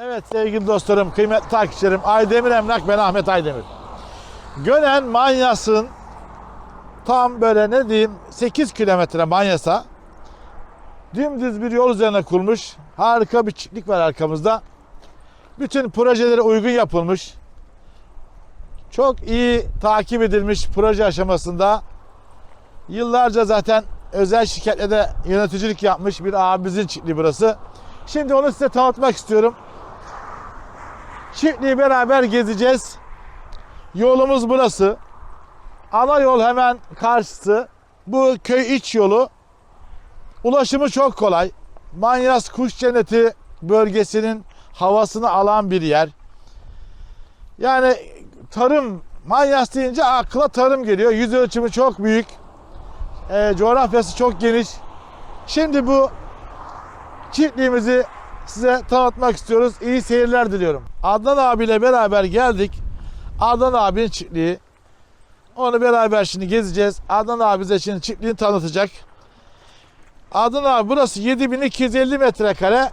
Evet sevgili dostlarım, kıymetli takipçilerim. Aydemir Emlak ben Ahmet Aydemir. Gönen Manyas'ın tam böyle ne diyeyim 8 kilometre Manyas'a dümdüz bir yol üzerine kurulmuş. Harika bir çiftlik var arkamızda. Bütün projelere uygun yapılmış. Çok iyi takip edilmiş proje aşamasında. Yıllarca zaten özel şirketle de yöneticilik yapmış bir abimizin çiftliği burası. Şimdi onu size tanıtmak istiyorum. Çiftliği beraber gezeceğiz. Yolumuz burası. Ana yol hemen karşısı. Bu köy iç yolu. Ulaşımı çok kolay. Manyas Kuş Cenneti bölgesinin havasını alan bir yer. Yani tarım, Manyas deyince akla tarım geliyor. Yüz ölçümü çok büyük. Ee, coğrafyası çok geniş. Şimdi bu çiftliğimizi size tanıtmak istiyoruz. İyi seyirler diliyorum. Adnan abiyle beraber geldik. Adnan abinin çiftliği. Onu beraber şimdi gezeceğiz. Adnan abi bize şimdi çiftliğini tanıtacak. Adnan abi burası 7250 metrekare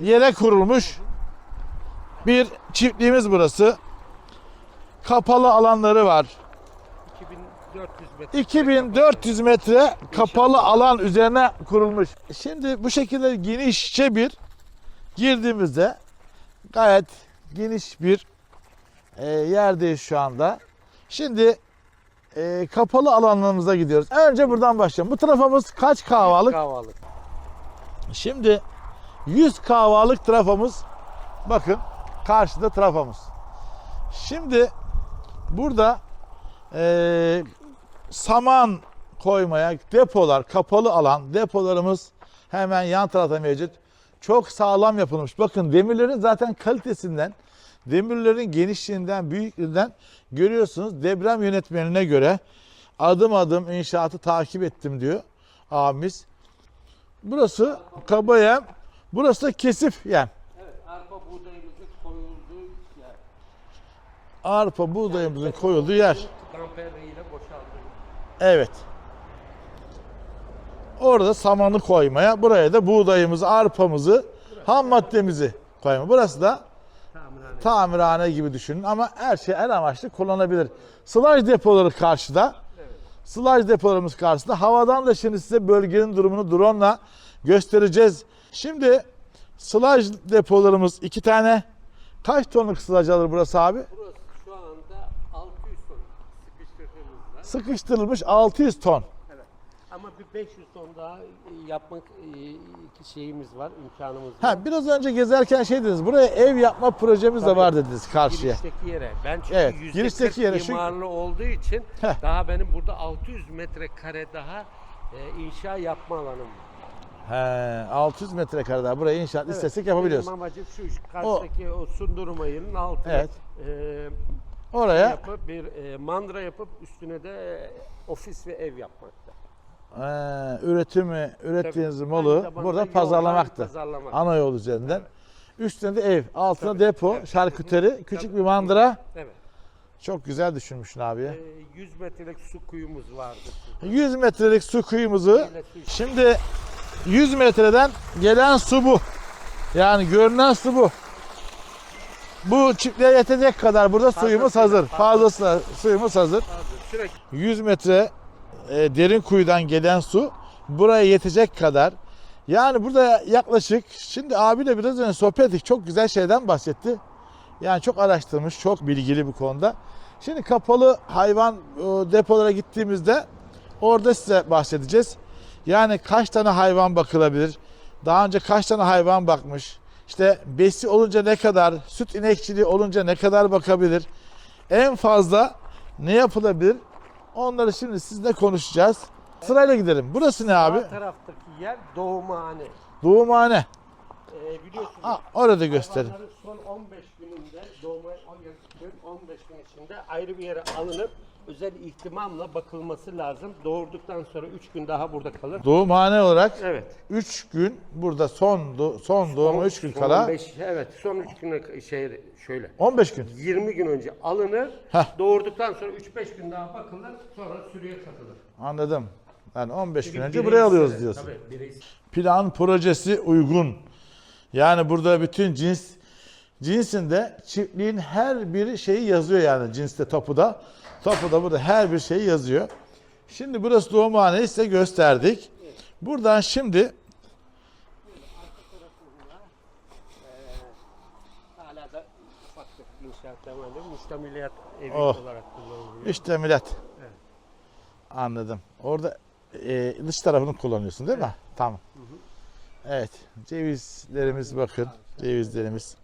yere kurulmuş bir çiftliğimiz burası. Kapalı alanları var. 2400 metre. 2400 metre kapalı alan üzerine kurulmuş. Şimdi bu şekilde genişçe bir girdiğimizde gayet geniş bir e, yerdeyiz şu anda. Şimdi e, kapalı alanlarımıza gidiyoruz. Önce buradan başlayalım. Bu tarafımız kaç kahvalık? Kahvalık. Şimdi 100 kahvalık trafomuz. Bakın karşıda trafomuz. Şimdi burada eee, saman koymaya depolar, kapalı alan depolarımız hemen yan tarafta mevcut. Çok sağlam yapılmış. Bakın demirlerin zaten kalitesinden, demirlerin genişliğinden, büyüklüğünden görüyorsunuz. Deprem yönetmenine göre adım adım inşaatı takip ettim diyor abimiz. Burası kabayem, burası da kesif yem. Evet, arpa buğdayımızın koyulduğu yer. Arpa buğdayımızın koyulduğu yer. Damperliğiyle boşaldığı. Evet. Orada samanı koymaya, buraya da buğdayımızı, arpamızı, ham maddemizi koymaya. Burası da Tamirhane. tamirhane gibi düşünün ama her şey her amaçlı kullanılabilir. Sılaj depoları karşıda. Evet. Sılaj depolarımız karşısında. Havadan da şimdi size bölgenin durumunu drone'la göstereceğiz. Şimdi sılaj depolarımız iki tane. Kaç tonluk sılaj alır burası abi? Burası şu anda 600 ton sıkıştırdığımızda. Sıkıştırılmış 600 ton. Ama bir 500 ton daha e, yapmak e, şeyimiz var, imkanımız var. Ha biraz önce gezerken şey dediniz. Buraya ev yapma projemiz de Tabii. var dediniz karşıya. Girişteki yere. Ben çünkü Evet, girişteki 40 yere çünkü- imarlı olduğu için Heh. daha benim burada 600 metrekare daha e, inşa yapma alanım var. He, 600 metrekare daha buraya inşaat Evet, istesek yapabiliyoruz. Benim amacım şu, şu karşıdaki o, sundurma yerinin altına Evet. e, Oraya yapıp bir e, mandıra yapıp üstüne de ofis ve ev yapmakta. He, üretimi, ürettiğiniz Tabii. malı Aynı zamanda burada yoldan pazarlamaktı. pazarlamak. Ana yol üzerinden. Üstünde de ev, altına Tabii, depo, evet. şarküteri, küçük Tabii. bir mandıra. Evet. Çok güzel düşünmüşsün abi. E, 100 metrelik su kuyumuz vardı. 100 metrelik su kuyumuzu. Su- Şimdi 100 metreden gelen su bu. Yani görünen su bu. Bu çiftliğe yetecek kadar burada suyumuz hazır. Fazlasıyla suyumuz hazır. vardı. Sürekli 100 metre e, derin kuyudan gelen su buraya yetecek kadar. Yani burada yaklaşık şimdi abiyle biraz önce sohbet ettik. Çok güzel şeyden bahsetti. Yani çok araştırmış, çok bilgili bu konuda. Şimdi kapalı hayvan e, depolara gittiğimizde orada size bahsedeceğiz. Yani kaç tane hayvan bakılabilir? Daha önce kaç tane hayvan bakmış? İşte besi olunca ne kadar, süt inekçiliği olunca ne kadar bakabilir? En fazla ne yapılabilir? Onları şimdi sizle konuşacağız. Sırayla gidelim. Burası ne abi? sağ taraftaki yer doğumhane. Doğumhane. E, biliyorsunuz Ha, orada gösterin. son 15 gününde doğuma 10 gün 15 gün içinde ayrı bir yere alınıp özel ihtimamla bakılması lazım. Doğurduktan sonra 3 gün daha burada kalır. Doğumhane olarak Evet. 3 gün burada son do- son doğuma 3 gün Son kala 15, evet son 3 güne şey şöyle 15 gün. 20 gün önce alınır. Heh. Doğurduktan sonra 3-5 gün daha bakılır. Sonra sürüye katılır. Anladım. Yani 15 gün önce buraya alıyoruz diyorsun. Tabii bireysel. Plan projesi uygun. Yani burada bütün cins cinsinde çiftliğin her bir şeyi yazıyor yani cinste tapuda. Tapuda burada her bir şey yazıyor. Şimdi burası doğumhaneyi size gösterdik. Buradan şimdi. Müştemiliyat evi Oh. olarak kullanılıyor. işte millet. Evet. Anladım. Orada e, dış tarafını kullanıyorsun değil mi? Tamam. Evet. Cevizlerimiz bakın. Cevizlerimiz.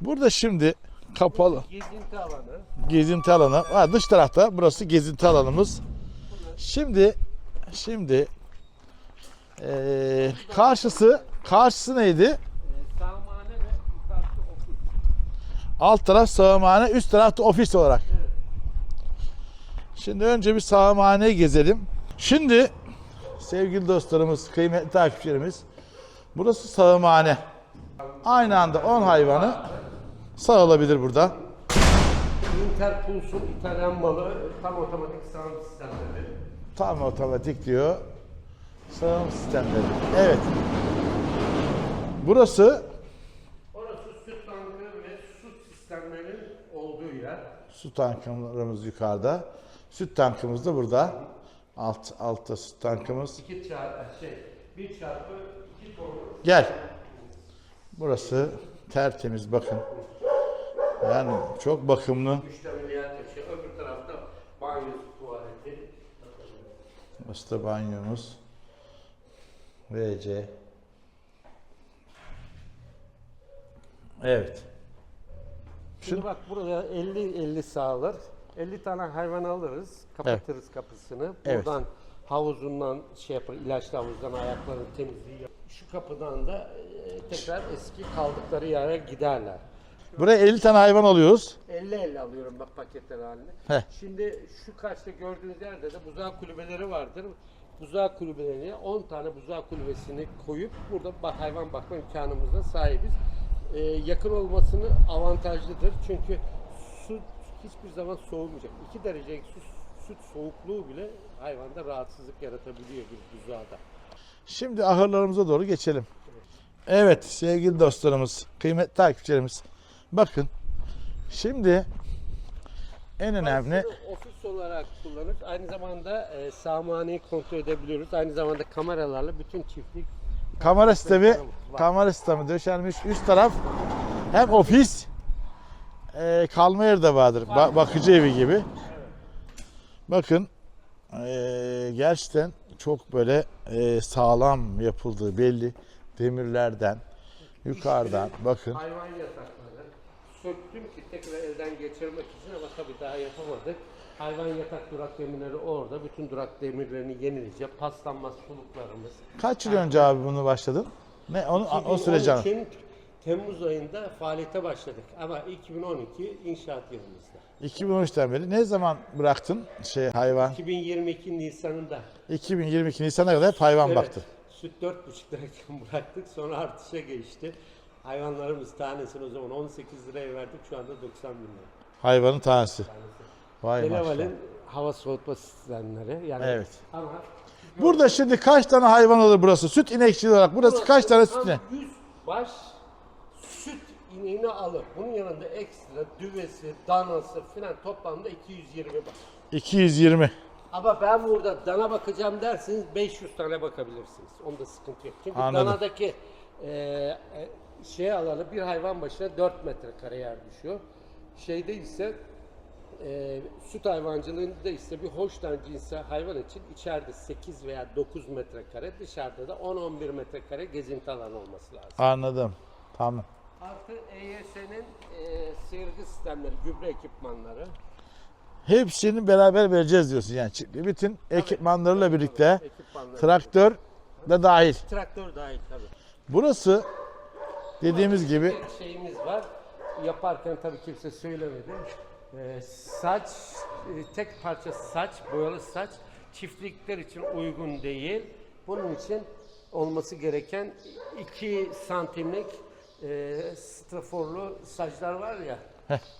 Burada şimdi kapalı Gezinti alanı. gezinti alanı. Ha, dış tarafta burası gezinti alanımız. Şimdi şimdi e, karşısı karşısı neydi? Alt taraf sağımhane, üst tarafta ofis olarak. Şimdi önce bir sağımhaneyi gezelim. Şimdi sevgili dostlarımız, kıymetli takipçilerimiz, burası sağımhane. Aynı anda 10 hayvanı sağılabilir burada. Interpulse'un İtalyan malı tam otomatik sağım sistemleri. Tam otomatik diyor. Sağım sistemleri. Evet. Burası Orası süt tankı ve su sistemlerinin olduğu yer. su tankımız yukarıda. Süt tankımız da burada. Alt altta süt tankımız. 2 çarpı şey 1 çarpı 2 tonu. Gel. Burası tertemiz bakın. Yani çok bakımlı. Şey öbür tarafta banyo tuvaleti. Da banyomuz. WC. Evet. Şimdi bak burada 50 50 sağlar. 50 tane hayvan alırız, kapatırız kapısını. Evet. Buradan havuzundan şey yapar, ilaçlı havuzdan ayaklarını temizliği yap. Şu kapıdan da e, tekrar eski kaldıkları yere giderler. Buraya 50 tane hayvan alıyoruz. 50-50 alıyorum bak paketler halinde. Heh. Şimdi şu karşıda gördüğünüz yerde de buzağı kulübeleri vardır. Buzağı kulübelerine 10 tane buzağı kulübesini koyup burada bak, hayvan bakma imkanımıza sahibiz. Ee, yakın olmasını avantajlıdır. Çünkü su hiçbir zaman soğumayacak. 2 derecelik su, süt soğukluğu bile hayvanda rahatsızlık yaratabiliyor bir buzağda. Şimdi ahırlarımıza doğru geçelim. Evet sevgili dostlarımız, kıymetli takipçilerimiz. Bakın şimdi en önemli ofis olarak kullanır. Aynı zamanda e, sağmaneyi kontrol edebiliyoruz. Aynı zamanda kameralarla bütün çiftlik kamera sistemi Var. kamera sistemi döşenmiş. Üst taraf hem ofis e, kalma yeri de vardır. Ba- bakıcı evi gibi. Bakın e, gerçekten çok böyle e, sağlam yapıldığı belli. Demirlerden yukarıdan bakın. hayvan yatakları söktüm ki tekrar elden geçirmek için ama tabii daha yapamadık. Hayvan yatak durak demirleri orada. Bütün durak demirlerini yenileyeceğiz. Paslanmaz suluklarımız. Kaç yıl önce abi bunu başladın? Ne onu o süreci anlat. 2012 Temmuz ayında faaliyete başladık ama 2012 inşaat yılımızda. 2013'ten beri ne zaman bıraktın şey hayvan? 2022 Nisan'ında 2022 Nisan'a kadar hep hayvan Evet, baktın. Süt 4,5 lirayken bıraktık sonra artışa geçti. Hayvanlarımız tanesini o zaman 18 liraya verdik şu anda 90 bin lira. Hayvanın tanesi. Vay maşallah. Televal'in hava soğutma sistemleri yani Evet. ama Burada şimdi kaç tane hayvan alır burası? Süt inekçiliği olarak burası kaç tane süt inek? 100 baş süt ineğini alır. Bunun yanında ekstra düvesi, danası filan toplamda 220 baş. 220. Ama ben burada dana bakacağım derseniz 500 tane bakabilirsiniz. Onda sıkıntı yok. Çünkü Anladım. danadaki e, e, şey alanı bir hayvan başına 4 metrekare yer düşüyor. Şeyde ise e, süt hayvancılığında ise bir hoştan cinsi hayvan için içeride 8 veya 9 metrekare dışarıda da 10-11 metrekare gezinti alanı olması lazım. Anladım. Tamam. Artı EYS'nin e, sıyırgı sistemleri, gübre ekipmanları. Hepsini beraber vereceğiz diyorsun yani. Bütün ekipmanlarıyla birlikte Ekipmanları. traktör de dahil. Traktör dahil tabii. Burası dediğimiz gibi Bir şeyimiz var. Yaparken tabii kimse söylemedi. Ee, saç, e, tek parça saç, boyalı saç çiftlikler için uygun değil. Bunun için olması gereken 2 santimlik e, straforlu saçlar var ya.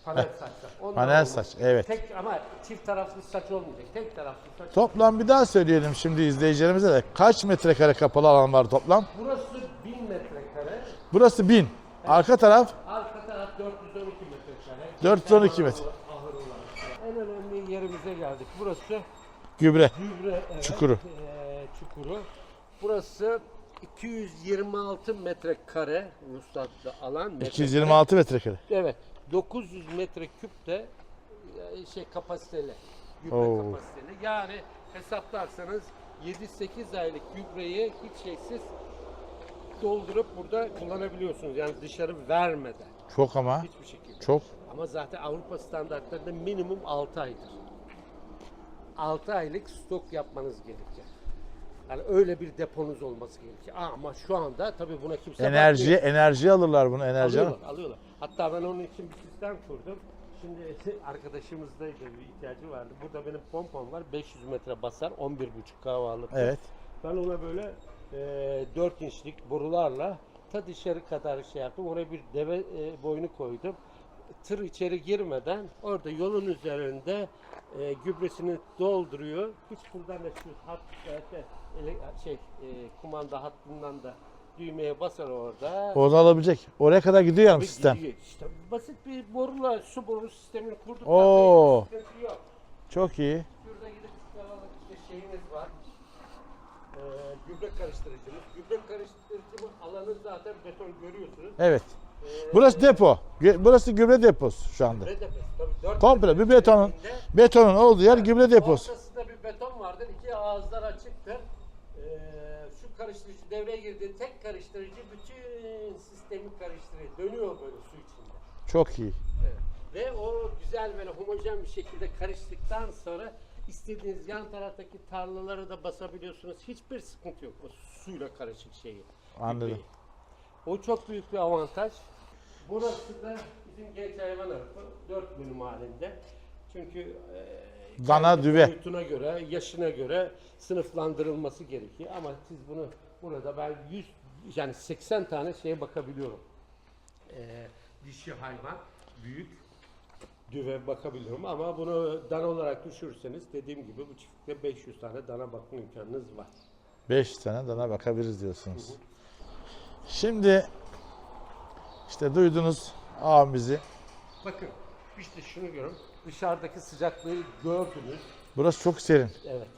panel saçlar. Onlar Panel saç, evet. Tek ama çift taraflı saç olmayacak. Tek taraflı saç. toplam bir daha söyleyelim şimdi izleyicilerimize de kaç metrekare kapalı alan var toplam? Burası 1000 metrekare. Burası 1000. Arka taraf Arka taraf 4 metrekare. 412 metre. Ahır olarak. En önemli yerimize geldik. Burası Gübre. gübre evet, Çukuru. eee, çukuru. Burası 226 metrekare ruhsatlı alan. metrekare. 226 metrekare. Evet. 900 metreküp de e, şey kapasiteli. Gübre Oo. kapasiteli. Yani hesaplarsanız 7-8 aylık gübreyi hiç şeysiz doldurup burada kullanabiliyorsunuz. Yani dışarı vermeden Çok ama. hiçbir şekilde. Çok. Ama zaten Avrupa standartlarında minimum 6 aydır. 6 aylık stok yapmanız gerekir. Yani öyle bir deponuz olması gerekir. Aa, Ama şu anda tabii buna kimse Enerji, bakmıyor. enerji alırlar bunu enerji. Alıyorlar, alıyorlar. Hatta ben onun için bir sistem kurdum. Şimdi arkadaşımızdaydı bir ihtiyacı vardı. Burada benim pompom var. 500 metre basar. 11,5 kahvalık. Evet. Ben ona böyle e, 4 inçlik borularla ta dışarı kadar şey yaptım. Oraya bir deve e, boynu koydum. Tır içeri girmeden orada yolun üzerinde e, gübresini dolduruyor. Hiç buradan da şu hat e, ele, şey e, kumanda hattından da düğmeye basar orada. Onu alabilecek. Oraya kadar gidiyor yani sistem. gidiyor. İşte basit bir boruyla su boru sistemini kurduk. Oo. Çok iyi. Şurada gidip çıkaralım işte şeyimiz var. Ee, gübre karıştırıcımız. Gübre karıştırıcımın alanı zaten beton görüyorsunuz. Evet. Ee, Burası depo. Burası gübre deposu şu anda. gübre deposu. Tabii dört Komple bir betonun betonun olduğu yer gübre deposu. Ortasında bir beton vardır. iki ağızlar açıktır. Ee, şu karıştırıcı devreye girdiği tek karıştırıcı bütün sistemi karıştırıyor. Dönüyor böyle su içinde. Çok iyi. Evet. Ve o güzel böyle homojen bir şekilde karıştıktan sonra istediğiniz yan taraftaki tarlalara da basabiliyorsunuz. Hiçbir sıkıntı yok. O suyla karışık şeyi. Anladım. gübreyi. O çok büyük bir avantaj. Burası da bizim genç hayvan arası. Dört bölüm halinde. Çünkü e, Dana, düve. boyutuna göre, yaşına göre sınıflandırılması gerekiyor. Ama siz bunu burada ben 100 yani 80 tane şeye bakabiliyorum e, dişi hayvan büyük düve bakabiliyorum ama bunu dana olarak düşürürseniz dediğim gibi bu çiftlikte 500 tane dana bakma imkanınız var. 5 tane dana bakabiliriz diyorsunuz. Şimdi işte duydunuz abimizi. Bakın işte şunu görün. Dışarıdaki sıcaklığı gördünüz. Burası çok serin. Evet.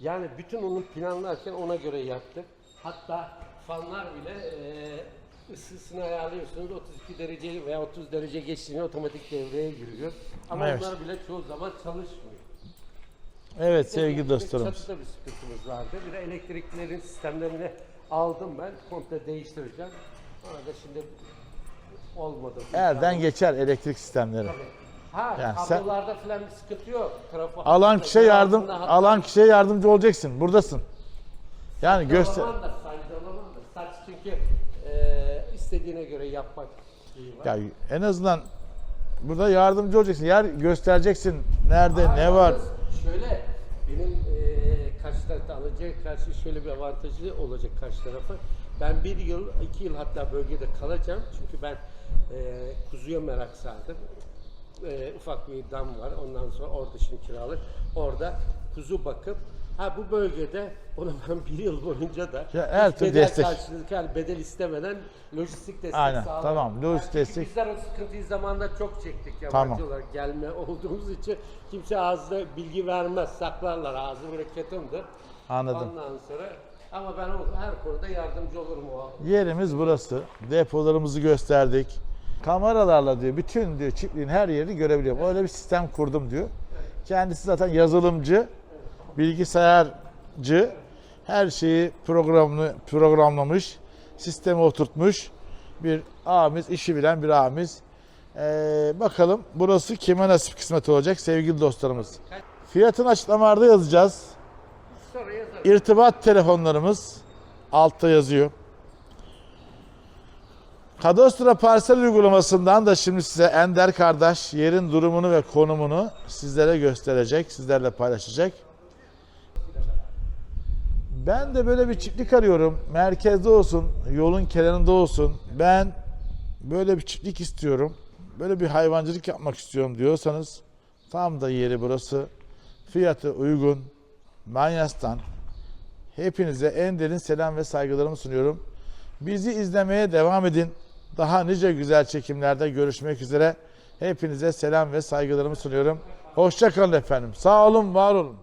Yani bütün onu planlarken ona göre yaptık. Hatta fanlar bile e, ısısını ayarlıyorsunuz. 32 derece veya 30 derece geçtiğinde otomatik devreye giriyor. Ama Evet. onlar bile çoğu zaman çalışmıyor. Evet sevgili Bir dostlarımız. Çatıda bir sıkıntımız vardı. Bir de elektriklerin sistemlerini aldım ben. Komple değiştireceğim. Ona da şimdi olmadı. Elden geçer elektrik sistemleri. Ha, Yani sen- kablolarda falan bir sıkıntı yok. Trafo Alan hattında, kişiye yer yardım altında hatta- alan kişiye yardımcı olacaksın. Buradasın. Yani göster da, saydalaman da. Saç çünkü e, istediğine göre yapmak şeyi var. ya en azından burada yardımcı olacaksın. Yer göstereceksin. Nerede Aa, ne var? Şöyle benim e, karşı tarafta alacağı karşı şöyle bir avantajı olacak karşı tarafa. Ben bir yıl, iki yıl hatta bölgede kalacağım. Çünkü ben e, kuzuya merak sardım. E, ufak bir dam var. Ondan sonra orada şimdi kiralık. Orada kuzu bakıp ha bu bölgede ona ben bir yıl boyunca da Ya her türlü bedel destek. karşılık yani bedel istemeden lojistik destek Aynen, sağladım. tamam, lojistik Yani destek. Bizler o sıkıntıyı zamanında çok çektik yabancı Tamam. olarak gelme olduğumuz için kimse ağzına bilgi vermez, saklarlar. Ağzı ketumdur. Anladım. Ondan sonra ama ben her konuda yardımcı olurum o. Yerimiz burası. Depolarımızı gösterdik. Kameralarla diyor bütün diyor çiftliğin her yerini görebiliyorum. Öyle bir sistem kurdum diyor. Kendisi zaten yazılımcı, bilgisayarcı. Her şeyi programını programlamış, sisteme oturtmuş bir abimiz, işi bilen bir abimiz. Ee, bakalım burası kime nasip kısmet olacak sevgili dostlarımız. Fiyatını açıklamalarda yazacağız. İrtibat telefonlarımız altta yazıyor. Kadastro parsel uygulamasından da şimdi size Ender kardeş yerin durumunu ve konumunu sizlere gösterecek, sizlerle paylaşacak. Ben de böyle bir çiftlik arıyorum. Merkezde olsun, yolun kenarında olsun. Ben böyle bir çiftlik istiyorum. Böyle bir hayvancılık yapmak istiyorum diyorsanız tam da yeri burası. Fiyatı uygun. Manyas'tan hepinize en derin selam ve saygılarımı sunuyorum. Bizi izlemeye devam edin. daha nice güzel çekimlerde görüşmek üzere. Hepinize selam ve saygılarımı sunuyorum. Hoşça kalın efendim. Sağ olun, var olun.